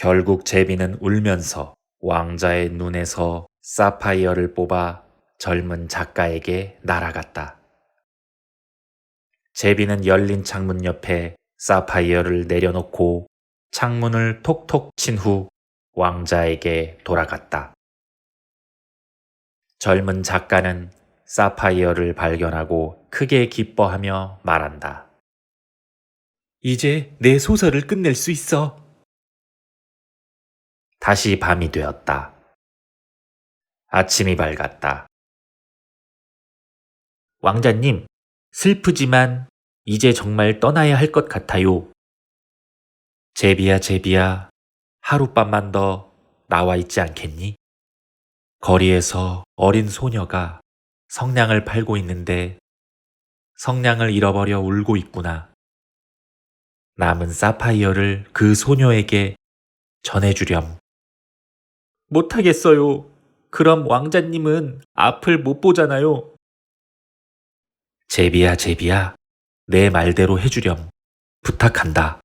결국 제비는 울면서 왕자의 눈에서 사파이어를 뽑아 젊은 작가에게 날아갔다. 제비는 열린 창문 옆에 사파이어를 내려놓고 창문을 톡톡 친 후 왕자에게 돌아갔다. 젊은 작가는 사파이어를 발견하고 크게 기뻐하며 말한다. 이제 내 소설을 끝낼 수 있어. 다시 밤이 되었다. 아침이 밝았다. 왕자님, 슬프지만 이제 정말 떠나야 할 것 같아요. 제비야, 제비야, 하룻밤만 더 나와 있지 않겠니? 거리에서 어린 소녀가 성냥을 팔고 있는데 성냥을 잃어버려 울고 있구나. 남은 사파이어를 그 소녀에게 전해주렴. 못하겠어요. 그럼 왕자님은 앞을 못 보잖아요. 제비야, 제비야, 내 말대로 해주렴. 부탁한다.